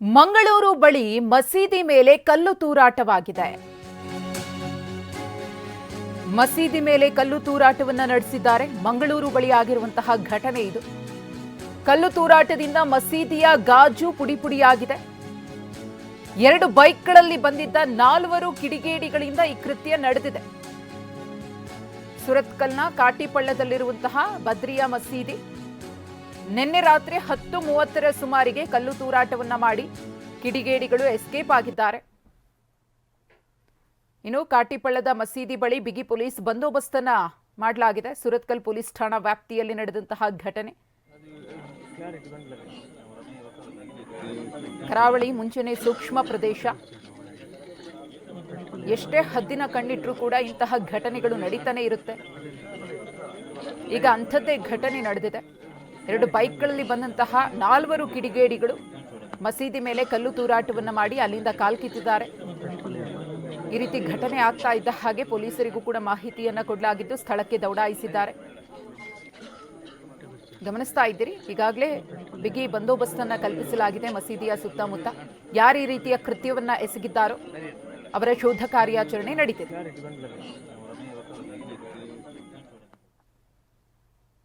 ಮಂಗಳೂರು ಬಳಿ ಮಸೀದಿ ಮೇಲೆ ಕಲ್ಲು ತೂರಾಟವಾಗಿದೆ. ಮಸೀದಿ ಮೇಲೆ ಕಲ್ಲು ತೂರಾಟವನ್ನು ನಡೆಸಿದ್ದಾರೆ. ಮಂಗಳೂರು ಬಳಿ ಆಗಿರುವಂತಹ ಘಟನೆ ಇದು. ಕಲ್ಲು ತೂರಾಟದಿಂದ ಮಸೀದಿಯ ಗಾಜು ಪುಡಿ ಪುಡಿಯಾಗಿದೆ ಎರಡು ಬೈಕ್ಗಳಲ್ಲಿ ಬಂದಿದ್ದ ನಾಲ್ವರು ಕಿಡಿಗೇಡಿಗಳಿಂದ ಈ ಕೃತ್ಯ ನಡೆದಿದೆ. ಸುರತ್ಕಲ್ನ ಕಾಟಿಪಳ್ಳದಲ್ಲಿರುವಂತಹ ಬದ್ರಿಯಾ ಮಸೀದಿ. ನಿನ್ನೆ ರಾತ್ರಿ ಹತ್ತು ಮೂವತ್ತರ ಸುಮಾರಿಗೆ ಕಲ್ಲು ತೂರಾಟವನ್ನ ಮಾಡಿ ಕಿಡಿಗೇಡಿಗಳು ಎಸ್ಕೇಪ್ ಆಗಿದ್ದಾರೆ. ಇನ್ನು ಕಾಟಿಪಳ್ಳದ ಮಸೀದಿ ಬಳಿ ಬಿಗಿ ಪೊಲೀಸ್ ಬಂದೋಬಸ್ತನ್ನ ಮಾಡಲಾಗಿದೆ. ಸುರತ್ಕಲ್ ಪೊಲೀಸ್ ಠಾಣಾ ವ್ಯಾಪ್ತಿಯಲ್ಲಿ ನಡೆದಂತಹ ಘಟನೆ. ಕರಾವಳಿ ಮುಂಚೆನೆ ಸೂಕ್ಷ್ಮ ಪ್ರದೇಶ. ಎಷ್ಟೇ ಹದ್ದಿನ ಕಣ್ಣಿಟ್ರೂ ಕೂಡ ಇಂತಹ ಘಟನೆಗಳು ನಡೀತಾನೆ ಇರುತ್ತೆ. ಈಗ ಅಂಥದ್ದೇ ಘಟನೆ ನಡೆದಿದೆ. ಎರಡು ಬೈಕ್ಗಳಲ್ಲಿ ಬಂದಂತಹ ನಾಲ್ವರು ಕಿಡಿಗೇಡಿಗಳು ಮಸೀದಿ ಮೇಲೆ ಕಲ್ಲು ತೂರಾಟವನ್ನು ಮಾಡಿ ಅಲ್ಲಿಂದ ಕಾಲ್ಕಿತ್ತಿದ್ದಾರೆ ಈ ರೀತಿ ಘಟನೆ ಆಗ್ತಾ ಇದ್ದ ಹಾಗೆ ಪೊಲೀಸರಿಗೂ ಕೂಡ ಮಾಹಿತಿಯನ್ನು ಕೊಡಲಾಗಿದ್ದು ಸ್ಥಳಕ್ಕೆ ದೌಡಾಯಿಸಿದ್ದಾರೆ. ಗಮನಿಸ್ತಾ ಇದ್ದೀರಿ, ಈಗಾಗಲೇ ಬಿಗಿ ಬಂದೋಬಸ್ತನ್ನ ಕಲ್ಪಿಸಲಾಗಿದೆ ಮಸೀದಿಯ ಸುತ್ತಮುತ್ತ. ಯಾರು ಈ ರೀತಿಯ ಕೃತ್ಯವನ್ನು ಎಸಗಿದ್ದಾರೋ ಅವರ ಶೋಧ ಕಾರ್ಯಾಚರಣೆ ನಡೀತಿದೆ.